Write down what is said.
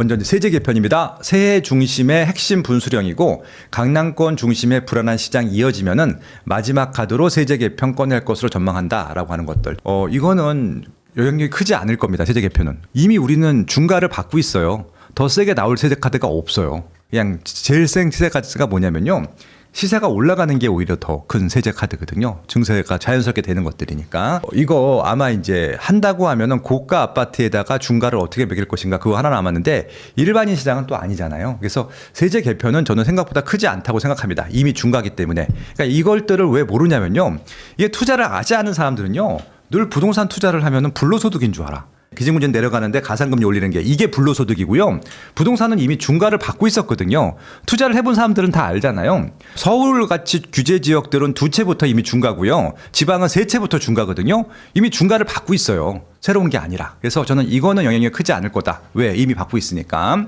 먼저 세제 개편입니다. 세해 중심의 핵심 분수령이고 강남권 중심의 불안한 시장 이어지면은 마지막 카드로 세제 개편 꺼낼 것으로 전망한다라고 하는 것들. 어 이거는 영향력이 크지 않을 겁니다. 세제 개편은 이미 우리는 중가를 받고 있어요. 더 세게 나올 세제 카드가 없어요. 그냥 제일 센 세제 카드가 뭐냐면요. 시세가 올라가는 게 오히려 더 큰 세제 카드거든요. 증세가 자연스럽게 되는 것들이니까. 어, 이거 아마 이제 한다고 하면은 고가 아파트에다가 중가를 어떻게 매길 것인가 그거 하나 남았는데 일반인 시장은 또 아니잖아요. 그래서 세제 개편은 저는 생각보다 크지 않다고 생각합니다. 이미 중가기 때문에. 그러니까 이걸들을 왜 모르냐면요. 이게 투자를 아지 않은 사람들은요. 늘 부동산 투자를 하면은 불로소득인 줄 알아. 기준금리 내려가는데 가산금리 올리는 게 이게 불로소득이고요. 부동산은 이미 중가를 받고 있었거든요. 투자를 해본 사람들은 다 알잖아요. 서울 같이 규제 지역들은 두 채부터 이미 중가고요. 지방은 세 채부터 중가거든요. 이미 중가를 받고 있어요. 새로운 게 아니라. 그래서 저는 이거는 영향이 크지 않을 거다. 왜? 이미 받고 있으니까.